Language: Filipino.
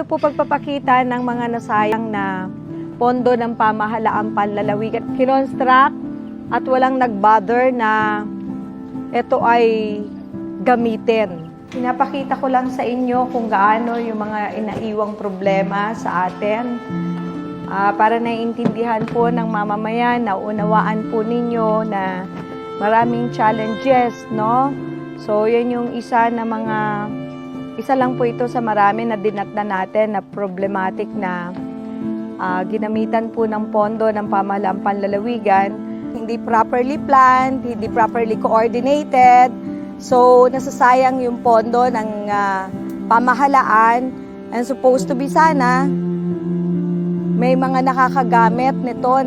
ito po pagpapakita ng mga nasayang na pondo ng pamahalaang panlalawigan. Kinonstruct at walang nag-bother na ito ay gamitin. Pinapakita ko lang sa inyo kung gaano yung mga inaiwang problema sa atin Ah, para naiintindihan po ng mamamayan, naunawaan po ninyo na maraming challenges, no? So, yan yung isa na mga, isa lang po ito sa marami na dinatna natin na problematic na ah, ginamitan po ng pondo ng pamahalaang panlalawigan. Hindi properly planned, hindi properly coordinated. So, nasasayang yung pondo ng ah, pamahalaan and supposed to be sana may mga nakakagamit nito